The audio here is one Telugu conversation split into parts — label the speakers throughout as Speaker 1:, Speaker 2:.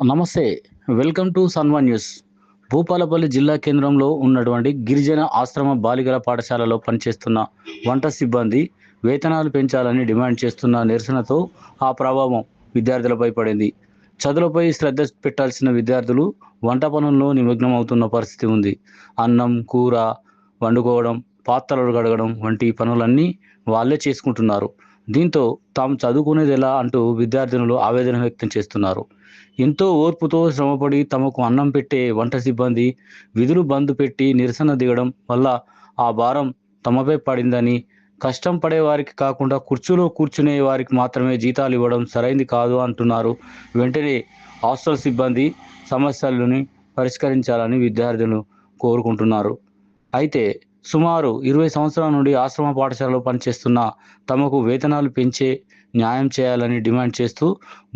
Speaker 1: నమస్తే వెల్కమ్ టు సన్వా న్యూస్. భూపాలపల్లి జిల్లా కేంద్రంలో ఉన్నటువంటి గిరిజన ఆశ్రమ బాలికల పాఠశాలలో పనిచేస్తున్న వంట సిబ్బంది వేతనాలు పెంచాలని డిమాండ్ చేస్తున్న నిరసనతో ఆ ప్రభావం విద్యార్థులపై పడింది. చదువులపై శ్రద్ధ పెట్టాల్సిన విద్యార్థులు వంట పనుల్లో నిమగ్నం అవుతున్న పరిస్థితి ఉంది. అన్నం కూర వండుకోవడం పాత్రలు కడగడం వంటి పనులన్నీ వాళ్ళే చేసుకుంటున్నారు. దీంతో తాము చదువుకునేది ఎలా అంటూ విద్యార్థినులు ఆవేదన వ్యక్తం చేస్తున్నారు. ఎంతో ఓర్పుతో శ్రమపడి తమకు అన్నం పెట్టే వంట సిబ్బంది విధులు బంద్ పెట్టి నిరసన దిగడం వల్ల ఆ భారం తమపై పడిందని కష్టం పడే వారికి కాకుండా కుర్చీలో కూర్చునే వారికి మాత్రమే జీతాలు ఇవ్వడం సరైంది కాదు అంటున్నారు. వెంటనే హాస్టల్ సిబ్బంది సమస్యలను పరిష్కరించాలని విద్యార్థులు కోరుకుంటున్నారు. అయితే సుమారు ఇరవై సంవత్సరాల నుండి ఆశ్రమ పాఠశాలలో పనిచేస్తున్న తమకు వేతనాలు పెంచే న్యాయం చేయాలని డిమాండ్ చేస్తూ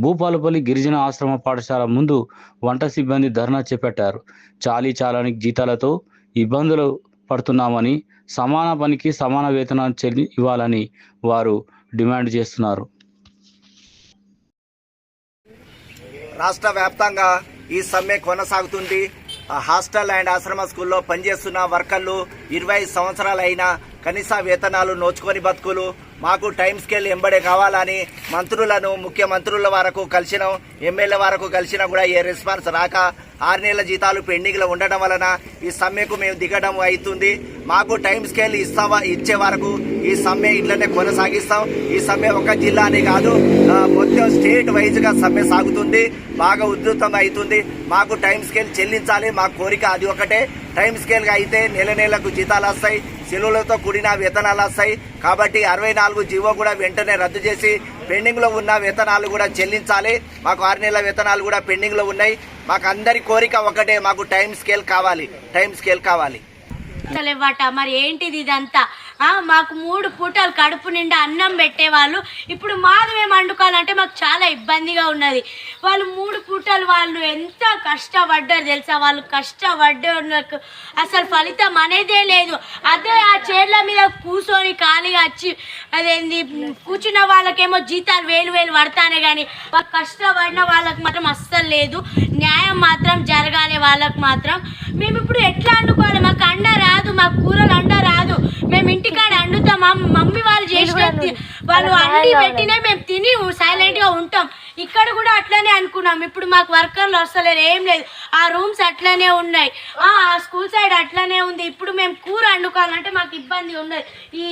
Speaker 1: భూపాలపల్లి గిరిజన ఆశ్రమ పాఠశాల ముందు వంట సిబ్బంది ధర్నా చేపట్టారు. చాలీ చాలని జీతాలతో ఇబ్బందులు పడుతున్నామని సమాన పనికి సమాన వేతనాలు చెల్లి ఇవ్వాలని వారు డిమాండ్ చేస్తున్నారు.
Speaker 2: రాష్ట్ర వ్యాప్తంగా ఈ సమ్మె కొనసాగుతుంది. హాస్టల్ అండ్ ఆశ్రమ స్కూల్లో పనిచేస్తున్న వర్కర్లు ఇరవై సంవత్సరాలైన కనీస వేతనాలు నోచుకొని బతుకులు. మాకు టైం స్కేల్ ఎంబడే కావాలని మంత్రులను ముఖ్యమంత్రుల వరకు కలిసినాం ఎమ్మెల్యే వరకు కలిసినా కూడా ఏ రెస్పాన్స్ రాక ఆరు నెలల జీతాలు పెండింగ్లో ఉండటం వలన ఈ సమ్మెకు మేము దిగడం అవుతుంది. మాకు టైం స్కేల్ ఇస్తావా ఇచ్చే వరకు ఈ సమ్మె ఇట్లనే కొనసాగిస్తాం. ఈ సమ్మె ఒక జిల్లా అని కాదు మొత్తం స్టేట్ వైజ్గా సమ్మె సాగుతుంది. బాగా ఉధృతంగా అవుతుంది. మాకు టైం స్కేల్ చెల్లించాలి మా కోరిక అది ఒకటే. టైం స్కేల్గా అయితే నెల నెలకు జీతాలు వస్తాయి. సెలవులతో కూడిన వేతనాలు వస్తాయి కాబట్టి అరవై నాలుగు జీవో కూడా వెంటనే రద్దు చేసి పెండింగ్లో ఉన్న వేతనాలు కూడా చెల్లించాలి. మాకు ఆరు నెలల వేతనాలు కూడా పెండింగ్లో ఉన్నాయి. మాకు అందరి కోరిక ఒకటే మాకు టైం స్కేల్ కావాలి. టైం స్కేల్ కావాలి.
Speaker 3: లేవట మరి ఏంటిది ఇదంతా? మాకు మూడు పూటలు కడుపు నిండా అన్నం పెట్టేవాళ్ళు. ఇప్పుడు మాది మేము వండుకోవాలంటే మాకు చాలా ఇబ్బందిగా ఉన్నది. వాళ్ళు మూడు పూటలు వాళ్ళు ఎంత కష్టపడ్డారు తెలుసా? వాళ్ళు కష్టపడ్డకు అసలు ఫలితం అనేదే లేదు. అదే ఆ చైర్ల మీద కూర్చొని ఖాళీగా వచ్చి అదేంది కూర్చున్న వాళ్ళకేమో జీతాలు వేలు వేలు పడతానే కానీ కష్టపడిన వాళ్ళకి మాత్రం అస్సలు లేదు. న్యాయం మాత్రం జరగాలి వాళ్ళకి మాత్రం. మేము ఇప్పుడు ఎట్లా వండుకోవాలి మాకు అండ రాదు మాకు కూరలు అండ రాదు. మేము ఇంటికాడ వండుతాం మా మమ్మీ వాళ్ళు చేసిన వాళ్ళు అండి పెట్టినే మేము తిని సైలెంట్గా ఉంటాం. ఇక్కడ కూడా అట్లనే అనుకున్నాం. ఇప్పుడు మాకు వర్కర్లు వస్తలేరు ఏం లేదు. ఆ రూమ్స్ అట్లనే ఉన్నాయి. ఆ స్కూల్ సైడ్ అట్లనే ఉంది. ఇప్పుడు మేము కూర వండుకోవాలంటే మాకు ఇబ్బంది ఉన్నది ఈ